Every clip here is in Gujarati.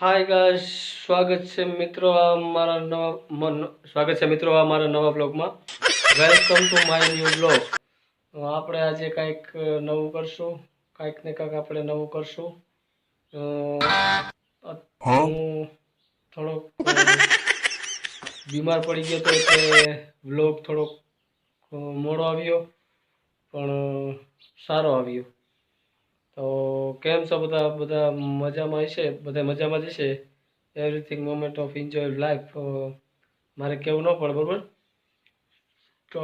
હાય ગાઈસ સ્વાગત છે મિત્રો આ મારા નવા સ્વાગત છે મિત્રો આ મારા નવા બ્લોગમાં welcome to my new blog આપણે આજે કાંઈક નવું કરશું. કાંઈક ને કાંઈક આપણે નવું કરશું. હું થોડોક બીમાર પડી ગયો તો એટલે બ્લોગ થોડોક મોડો આવ્યો. પણ સારો આવ્યો. તો કેમ છો બધા? બધા મજામાં હશે? બધા મજામાં જ હશે? Everything moment of enjoy life મારે કહેવું ન પડે, બરાબર? તો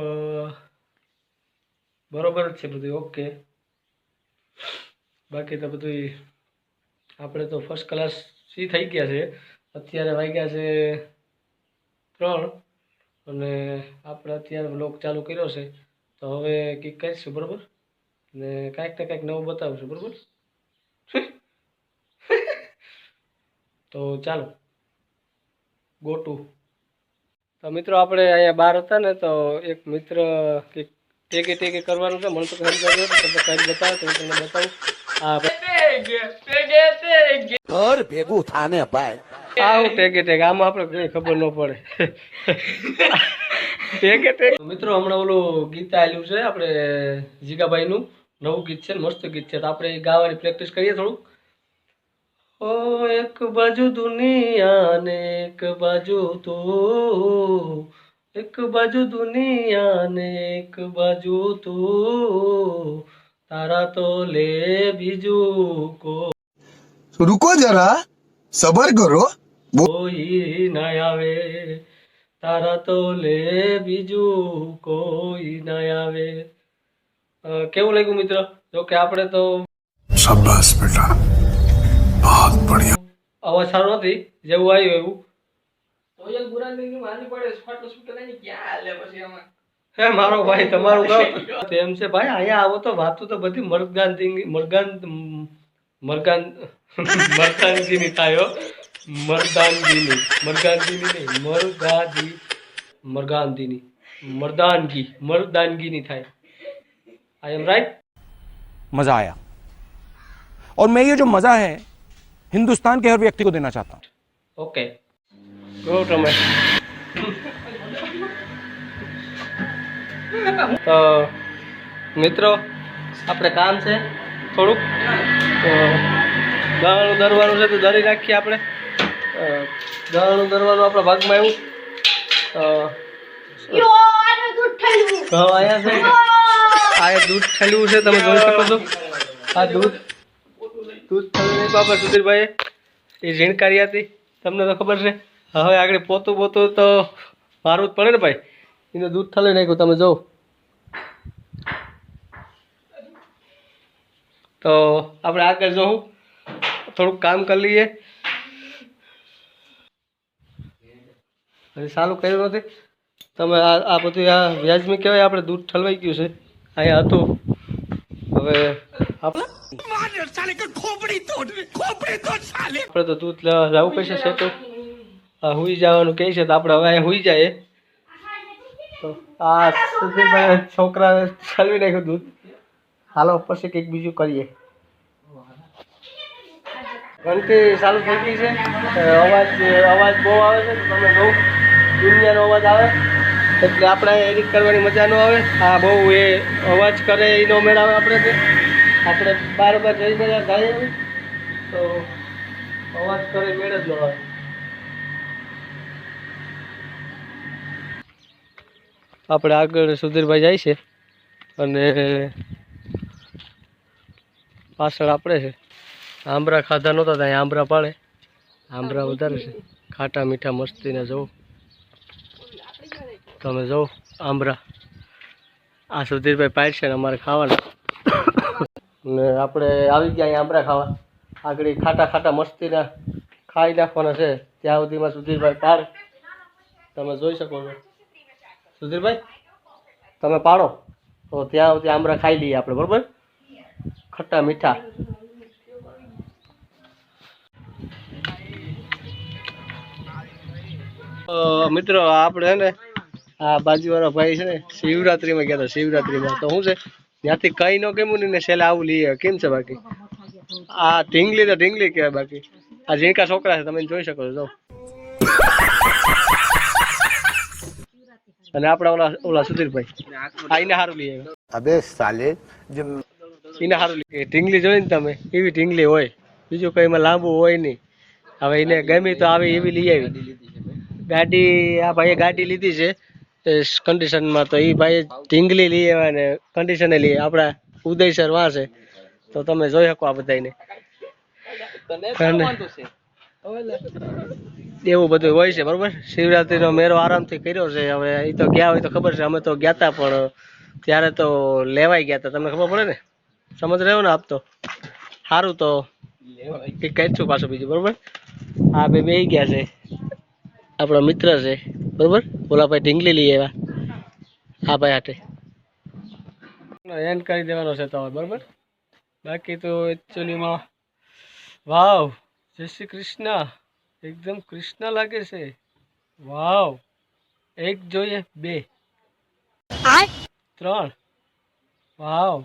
બરોબર જ છે બધું, ઓકે. બાકી તો બધું આપણે તો ફર્સ્ટ ક્લાસ સી થઈ ગયા છે. અત્યારે વાગ્યા છે ત્રણ અને આપણે અત્યારે બ્લોગ ચાલુ કર્યો છે. તો હવે કંઈક કરીશું, બરોબર? ને કાંઈક ને કાંઈક નવું બતાવશું બરાબર? તો ચાલો. ગો ટુ તો મિત્રો આપણે અહીંયા બહાર હતા ને તો એક મિત્ર કંઈક ટેકે ટેકે કરવાનું છે. મને તો કંઈ સમજાતું નથી તમે કંઈક બતાવો તો હું તમને બતાવું. હા ઘર ભેગું થાને ભાઈ. આવું હું ટેકે ટેક. આમાં આપણે કંઈ ખબર ન પડે. ટેકે ટેક. મિત્રો હમણાં ઓલું ગીત આવેલું છે આપણે જીગાભાઈનું. નવું ગીત છે ને મસ્ત ગીત છે. તો આપણે ગાવાની પ્રેક્ટિસ કરીએ થોડુંક. ઓ એક બાજુ દુનિયા ને એક બાજુ તું. એક બાજુ દુનિયા ને એક બાજુ તું. તારા તો લે બીજું કો. રૂકો જરા સબર કરો. કોઈ ના આવે. તારા તો લે બીજું કોઈ ના આવે. કેવું લાગ્યું મિત્ર? જો કે આપણે તો શાબાશ બેટા. બહુત બઢિયા. અવાજ સારો નથી જેવું આવ્યું એવું. તો બુરાનની માની પડે સ્પોટ હોસ્પિટલની ક્યાં હાલે પછી આમાં? હે મારો ભાઈ તમારું ગામ. તેમ છે ભાઈ અહીંયા આવો તો વાતો તો બધી મરગાન મરગાન મરગાન મરગાનજીની થાયો મરદાનજીની મરગાનજીની નહીં મરગાજી મરગાનજીની મરદાનગી મરદાનગીની થાય. આઈ એમ રાઈટ मजा आया और मैं ये जो मजा है हिंदुस्तान के हर व्यक्ति को देना चाहता हूं ઓકે ગો તમે તો મિત્રો આપણે કામ છે થોડુંક તો દવાણું દરવાનું છે તો દરી નાખીએ આપણે અ, દવાણું દરવાનું આપણા ભાગમાં આવ્યું તો ઘઉં અહીંયા છે આ દૂધ ઠેલવું છે, તમે જોઈ શકો છો. આ દૂધ દૂધ ઠેલવું તો આપણે સુધીરભાઈ એ ઝીણકારી હતી, તમને તો ખબર છે. હવે આગળ પોતું પોતું તો મારવું જ પડે ને ભાઈ. એને દૂધ ઠાલી નાખ્યું, તમે જોવો. તો આપણે આગળ જોઉં થોડુંક કામ કરી લઈએ. હજી સારું કર્યું નથી. તમે આ આ બધું આ વ્યાજમી કહેવાય આપણે દૂધ ઠલવાઈ ગયું છે. અહીંયા હતું. હવે આપણે તો દૂધ લેવા જવું પડશે તો? હુઈ જવાનું કહે છે તો આપણે હવે અહીંયા હુઈ જાય તો આ સુધીરભાઈ છોકરાએ ચાલવી નાખ્યું દૂધ. હાલો, પછી કંઈક બીજું કરીએ. ઘંટી ચાલુ થઈ ગઈ છે. અવાજ અવાજ બહુ આવે છે તમે બહુ દુનિયાનો અવાજ આવે. એટલે આપણે એડિટ કરવાની મજા ન આવે. આ બહુ એ અવાજ કરે એનો મેળ આવે આપણે આપણે બાર બાર જઈ બધા ગાઈએ ને તો અવાજ કરે મેળ જ ન આવે. આપણે આગળ સુધીરભાઈ જાય છે અને પાછળ આપણે છે. આંબરા ખાધા નહોતા ત્યાં, આંબરા પાડે. આંબરા વધારે છે. ખાટા મીઠા મસ્તીને જુઓ તમે જો આંબરા આ સુધીરભાઈ પાડ છે ને અમારે ખાવાના. ને આપણે આવી ગયા અહીંયા આંબરા ખાવા. આગળ ખાટા ખાટા મસ્તીના ખાઈ નાખવાના છે. ત્યાં સુધીમાં સુધીરભાઈ પાડ. તમે જોઈ શકો છો. સુધીરભાઈ, તમે પાડો. તો ત્યાં સુધી આંબરા ખાઈ લઈએ આપણે, બરોબર? ખટ્ટા મીઠા. મિત્રો, આપણે ને આ બાજુ બાજુવાળા ભાઈ છે ને શિવરાત્રીમાં ગયા શિવરાત્રી શિવરાત્રીમાં. તો શું છે ત્યાંથી કઈ નો કેમ ને છેલ્લે આવું લઈએ. કેમ છે બાકી? આ ઢીંગલી તો ઢીંગલી કહેવાય બાકી. આ ઝીણકા છોકરા છે તમે જોઈ શકો છો જો. અને આપણા ઓલા ઓલા સુધીરભાઈ. આ એને સારું લઈએ. અબે સાલે એને સારું લઈએ. ઢીંગલી જોઈ ને તમે એવી ઢીંગલી હોય. બીજું કઈ એમાં લાંબુ હોય નહીં. હવે એને ગમી તો આવી એવી લઈ આવી. ગાડી આ ભાઈએ ગાડી લીધી છે. કન્ડિશનમાં તો એ ભાઈ ઢીંગલી લઈ આવ્યા ને કન્ડિશને લઈ. આવ્યા. આપણા ઉદયસર વાં છે. તો તમે જોઈ શકો આ બધાને એવું બધું હોય છે બરોબર? શિવરાત્રીનો મેળો આરામથી કર્યો છે. હવે એ તો ગયા હોય તો ખબર છે અમે તો ગયા તા પણ ત્યારે તો લેવાઈ ગયા તા તમને ખબર પડે ને? સમજ રહ્યો ને આપ તો? સારું તો. કઈ છું પાછું બીજું બરોબર? આ બે બે ગયા છે. આપણો મિત્ર છે. બરોબર? ભાઈ ઢીંગલી લઈ આવ્યા. હા ભાઈ હાટે. એન્ડ કરી દેવાનો છે તમારે બરોબર? બાકી તો એકચ્યુઅલીમાં વાવ જય શ્રી કૃષ્ણ. એકદમ કૃષ્ણ લાગે છે. વાવ. એક જોઈએ બે. ત્રણ. વાવ.